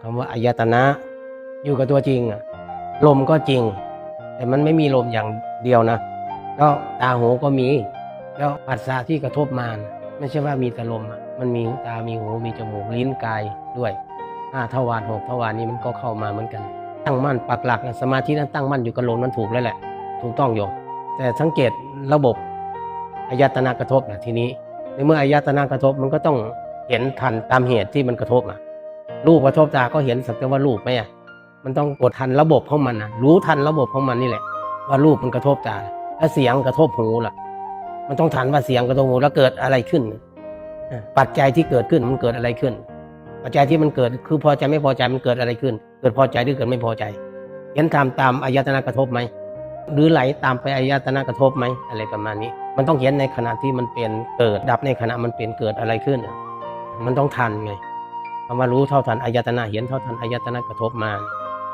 คำว่าอายตนะ อยู่กับตัวจริงลมก็จริง แต่มันไม่มีลมอย่างเดียวนะก็ตาหูก็มี แล้วผัสสะที่กระทบมานไม่ใช่ว่ามีแต่ลมมันมีตามีหูมีจมูกลิ้นกายด้วยห้าทวารหกทวารนี้มันก็เข้ามาเหมือนกัน ตั้งมั่นปักหลักสมาธินั้นตั้งมั่นอยู่กับลมนั้นถูกแล้วแหละ ถูกต้องโยมแต่สังเกตระบบอายตนะกระทบนะทีนี้ในเมื่ออายตนะกระทบมันก็ต้องเห็นทันตามเหตุที่มันกระทบอะ รูปกระทบตาก็เห็นสักแต่ว่ารูปไหมอะมันต้องกดทันระบบของมันนะรู้ทันระบบของมันนี่แหละ ว่ารูปมันกระทบตาถ้าเสียงกระทบหูล่ะ มันต้องทันว่าเสียงกระทบหูแล้วเกิดอะไรขึ้นปัจจัยที่เกิดขึ้นมันเกิดอะไรขึ้น ปัจจัยที่มันเกิดคือพอใจไม่พอใจมันเกิดอะไรขึ้น เกิดพอใจหรือเกิดไม่พอใจเห็นตามตามอายตนะกระทบไหมหรือไหลตามไปอายตนะกระทบไหมอะไรประมาณนี้ มันต้องเห็นในขณะที่มันเป็นเกิดดับในขณะมันเป็นเกิดอะไรขึ้น มันต้องทันไง คำว่ารู้เท่าทันอายตนะเห็นเท่าทันอายตนะกระทบมา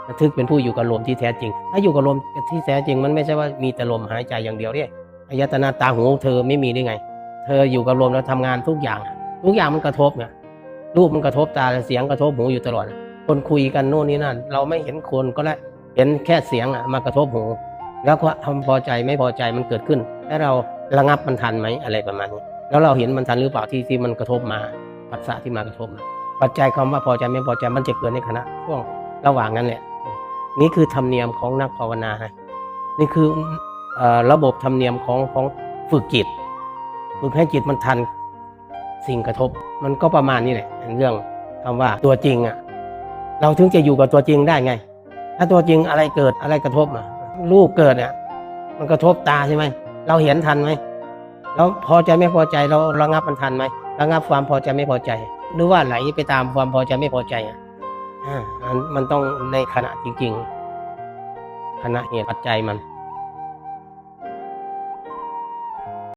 บันทึกเป็นผู้อยู่กับลมที่แท้จริง ถ้าอยู่กับลมที่แท้จริงมันไม่ใช่ว่ามีแต่ลมหายใจอย่างเดียวเนี่ยอายตนะตาหูเธอไม่มีได้ไง เธออยู่กับลมแล้วทำงานทุกอย่าง ทุกอย่างมันกระทบไงรูปมันกระทบตาเสียงกระทบหูอยู่ตลอด คนคุยกันโน่นนี่นั่นเราไม่เห็นคนก็แล้วเห็นแค่เสียงอะมากระทบหู แล้วก็ทำพอใจไม่พอใจมันเกิดขึ้น แล้วเราระงับมันทันไหมอะไรประมาณนี้ แล้วเราเห็นมันทันหรือเปล่าที่ที่มันกระทบมาปัสสะที่มากระทบมา ปัจจัยคำว่าพอใจไม่พอใจมันจะเกิดในขณะช่วงระหว่างนั้นแหละนี่คือธรรมเนียมของนักภาวนานะนี่คืออระบบธรรมเนียมของของฝึกจิต ฝึกให้จิตมันทันสิ่งกระทบ มันก็ประมาณนี้แหละเรื่องคำว่าตัวจริงอะเราถึงจะอยู่กับตัวจริงได้ไง ถ้าตัวจริงอะไรเกิดอะไรกระทบอะรูปเกิดเนี่ยมันกระทบตาใช่ไหมเราเห็นทันไหมแล้วพอใจไม่พอใจเราระงับมันทันไหมระงับความพอใจไม่พอใจ หรือว่าไหลไปตามความพอใจไม่พอใจอะอ่ามันมันต้องในขณะจริง ๆ ขณะเหตุปัจจัยมัน